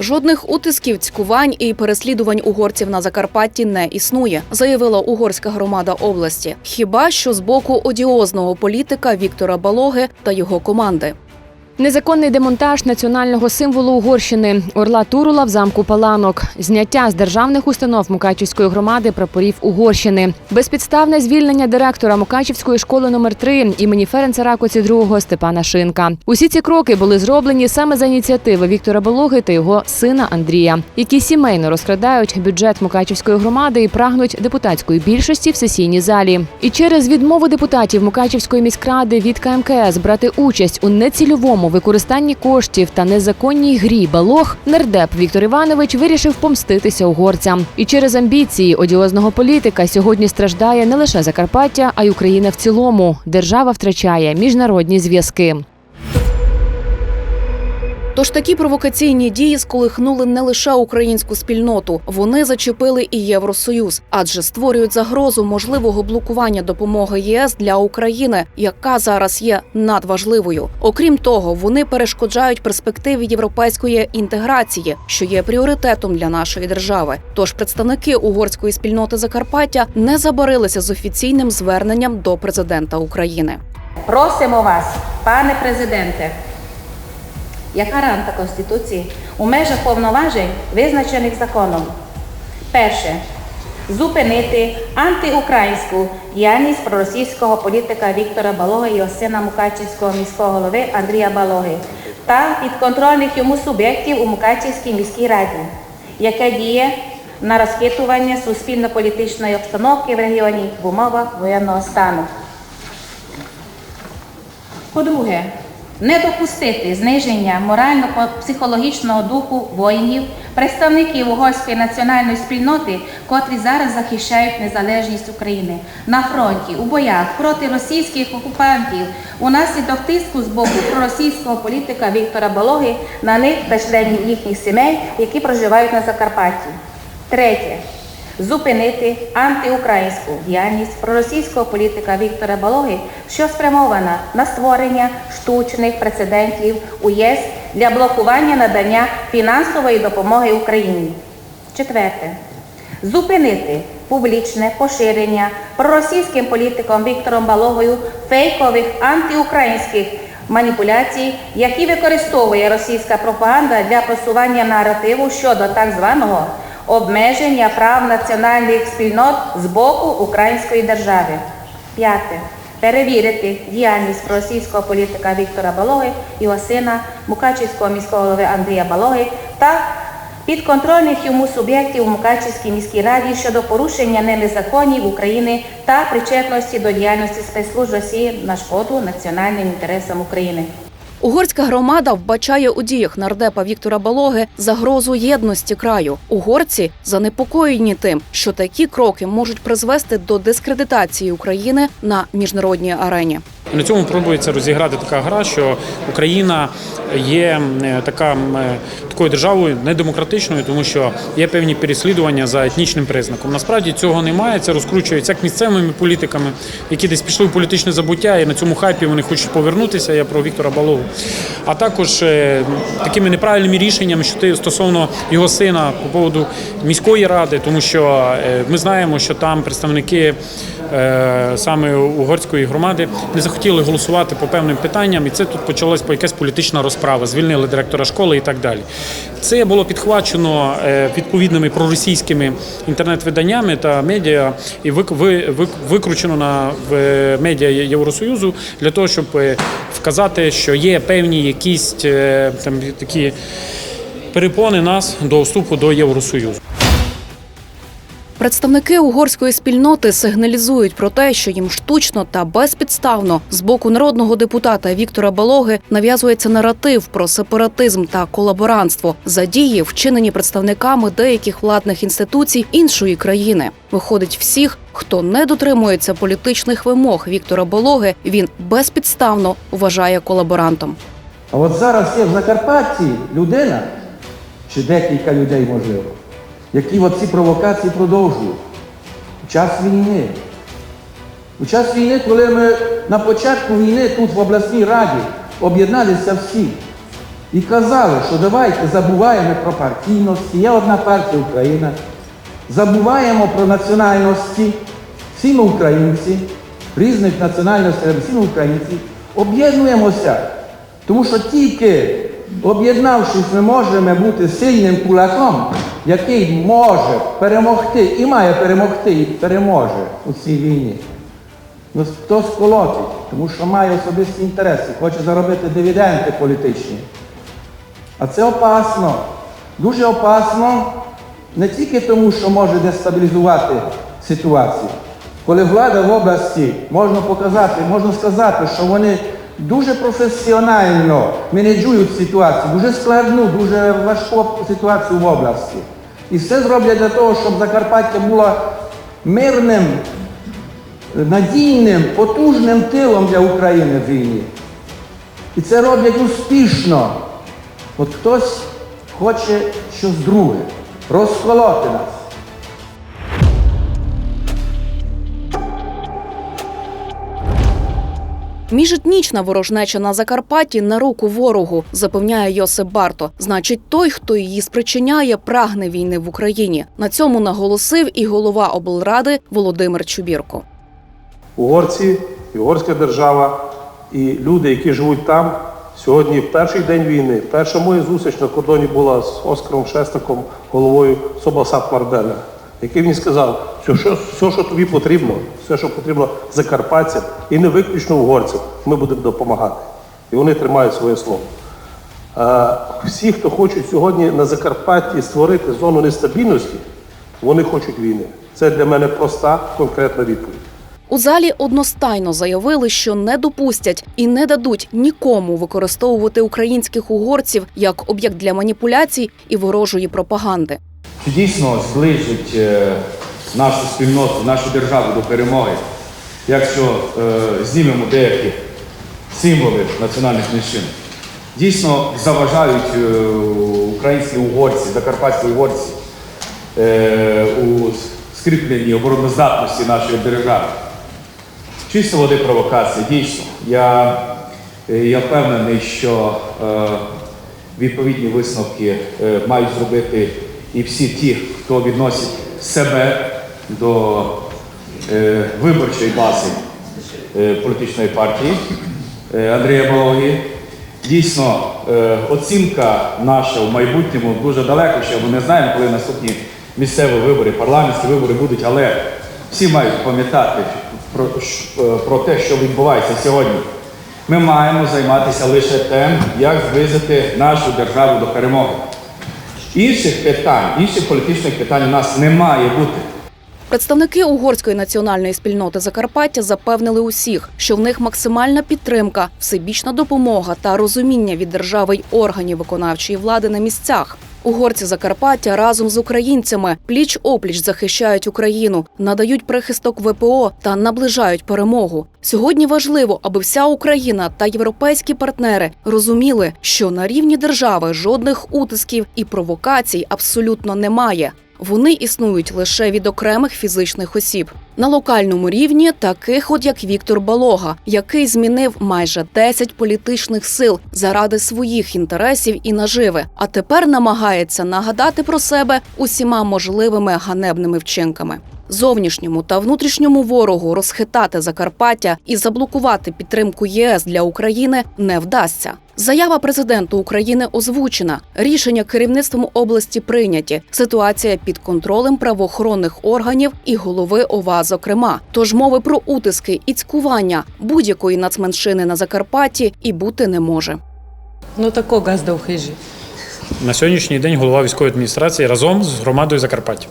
Жодних утисків, цькувань і переслідувань угорців на Закарпатті не існує, заявила угорська громада області. Хіба що з боку одіозного політика Віктора Балоги та його команди. Незаконний демонтаж національного символу Угорщини Орла Турула в замку Паланок, зняття з державних установ Мукачівської громади прапорів Угорщини, безпідставне звільнення директора Мукачівської школи номер 3 імені Ференца Ракоці II Степана Шинка. Усі ці кроки були зроблені саме за ініціативи Віктора Балоги та його сина Андрія, які сімейно розкрадають бюджет Мукачівської громади і прагнуть депутатської більшості в сесійній залі. І через відмову депутатів Мукачівської міськради від КМКС брати участь у нецільовому використанні коштів та незаконній грі балог, нардеп Віктор Іванович вирішив помститися угорцям. І через амбіції одіозного політика сьогодні страждає не лише Закарпаття, а й Україна в цілому. Держава втрачає міжнародні зв'язки. Тож такі провокаційні дії сколихнули не лише українську спільноту, вони зачепили і Євросоюз, адже створюють загрозу можливого блокування допомоги ЄС для України, яка зараз є надважливою. Окрім того, вони перешкоджають перспективі європейської інтеграції, що є пріоритетом для нашої держави. Тож представники угорської спільноти Закарпаття не забарилися з офіційним зверненням до президента України. Просимо вас, пане президенте, як гаранта Конституції у межах повноважень, визначених законом. Перше. Зупинити антиукраїнську діяльність проросійського політика Віктора Балоги і його сина Мукачівського міського голови Андрія Балоги та підконтрольних йому суб'єктів у Мукачівській міській раді, яке діє на розхитування суспільно-політичної обстановки в регіоні в умовах воєнного стану. По-друге, не допустити зниження морально-психологічного духу воїнів, представників угорської національної спільноти, котрі зараз захищають незалежність України на фронті, у боях проти російських окупантів, унаслідок тиску з боку проросійського політика Віктора Балоги на них та членів їхніх сімей, які проживають на Закарпатті. Третє зупинити антиукраїнську діяльність проросійського політика Віктора Балоги, що спрямована на створення штучних прецедентів у ЄС для блокування надання фінансової допомоги Україні. Четверте. Зупинити публічне поширення проросійським політиком Віктором Балогою фейкових антиукраїнських маніпуляцій, які використовує російська пропаганда для просування наративу щодо так званого обмеження прав національних спільнот з боку української держави. П'яте. Перевірити діяльність російського політика Віктора Балоги, його сина, Мукачівського міського голови Андрія Балоги та підконтрольних йому суб'єктів у Мукачівській міській раді щодо порушення ними законів України та причетності до діяльності спецслужб Росії на шкоду національним інтересам України. Угорська громада вбачає у діях нардепа Віктора Балоги загрозу єдності краю. Угорці занепокоєні тим, що такі кроки можуть призвести до дискредитації України на міжнародній арені. На цьому пробується розіграти така гра, що Україна є е, така е, такою державою недемократичною, тому що є певні переслідування за етнічним признаком. Насправді цього немає. Це розкручується як місцевими політиками, які десь пішли в політичне забуття, і на цьому хайпі вони хочуть повернутися. Я про Віктора Балову. А також е, такими неправильними рішеннями, що ти стосовно його сина по поводу міської ради, тому що е, ми знаємо, що там представники саме угорської громади не захотіли голосувати по певним питанням, і це тут почалась якась політична розправа. Звільнили директора школи і так далі. Це було підхвачено е, відповідними проросійськими інтернет-виданнями та медіа і вик- викручено на в медіа Євросоюзу для того, щоб е, вказати, що є певні якісь е, там такі перепони нас до вступу до Євросоюзу. Представники угорської спільноти сигналізують про те, що їм штучно та безпідставно з боку народного депутата Віктора Балоги нав'язується наратив про сепаратизм та колаборантство за дії, вчинені представниками деяких владних інституцій іншої країни. Виходить, всіх, хто не дотримується політичних вимог Віктора Балоги, він безпідставно вважає колаборантом. А от зараз є в Закарпатті людина, чи декілька людей можливо, які ці провокації продовжують. У час війни. У час війни, коли ми на початку війни тут в обласній раді об'єдналися всі, і казали, що давайте забуваємо про партійності, є одна партія Україна, забуваємо про національності, всі ми українці, різних національностей, всі ми українці, об'єднуємося, тому що тільки об'єднавшись, ми можемо бути сильним кулаком, який може перемогти і має перемогти, і переможе у цій війні. Ну, хто сколотить, тому що має особисті інтереси, хоче заробити дивіденди політичні. А це опасно. Дуже опасно не тільки тому, що може дестабілізувати ситуацію. Коли влада в області можна показати, можна сказати, що вони дуже професіонально менеджують ситуацію, дуже складну, дуже важку ситуацію в області. І все зроблять для того, щоб Закарпаття було мирним, надійним, потужним тилом для України в війні. І це роблять успішно. От хтось хоче щось друге, розколоти нас. Міжетнічна ворожнеча на Закарпатті на руку ворогу, запевняє Йосип Барто. Значить, той, хто її спричиняє, прагне війни в Україні. На цьому наголосив і голова облради Володимир Чубірко. угорці, угорська держава, і люди, які живуть там. Сьогодні, перший день війни, перша моя зустріч на кордоні була з Оскаром Шестаком, головою Собасап Марделя, який мені сказав, що все, все, що тобі потрібно, все, що потрібно закарпатцям, і не виключно угорцям, ми будемо допомагати. І вони тримають своє слово. Всі, хто хочуть сьогодні на Закарпатті створити зону нестабільності, вони хочуть війни. Це для мене проста, конкретна відповідь. У залі одностайно заявили, що не допустять і не дадуть нікому використовувати українських угорців як об'єкт для маніпуляцій і ворожої пропаганди. дійсно зближить е, нашу спільноту, нашу державу до перемоги, якщо е, знімемо деякі символи національних меншин. Дійсно заважають е, українські угорці, закарпатські угорці е, у скріпленні обороноздатності нашої держави. Чисто води провокації, дійсно. Я, е, я впевнений, що е, відповідні висновки е, мають зробити і всі ті, хто відносить себе до е, виборчої бази е, політичної партії е, Андрія Балоги. Дійсно, е, оцінка наша в майбутньому дуже далеко, ще ми не знаємо, коли наступні місцеві вибори, парламентські вибори будуть, але всі мають пам'ятати про, е, про те, що відбувається сьогодні. Ми маємо займатися лише тим, як зблизити нашу державу до перемоги. Інших питань, інших політичних питань у нас не має бути. Представники угорської національної спільноти Закарпаття запевнили усіх, що в них максимальна підтримка, всебічна допомога та розуміння від держави й органів виконавчої влади на місцях. Угорці Закарпаття разом з українцями пліч опліч захищають Україну, надають прихисток ВПО та наближають перемогу. Сьогодні важливо, аби вся Україна та європейські партнери розуміли, що на рівні держави жодних утисків і провокацій абсолютно немає. Вони існують лише від окремих фізичних осіб. На локальному рівні таких, от як Віктор Балога, який змінив майже 10 політичних сил заради своїх інтересів і наживи, а тепер намагається нагадати про себе усіма можливими ганебними вчинками. Зовнішньому та внутрішньому ворогу розхитати Закарпаття і заблокувати підтримку ЄС для України не вдасться. Заява президенту України озвучена. Рішення керівництвом області прийняті. Ситуація під контролем правоохоронних органів і голови ОВА, зокрема. Тож мови про утиски і цькування будь-якої нацменшини на Закарпатті і бути не може. Ну тако газда у хижі. На сьогоднішній день голова військової адміністрації разом з громадою Закарпаття.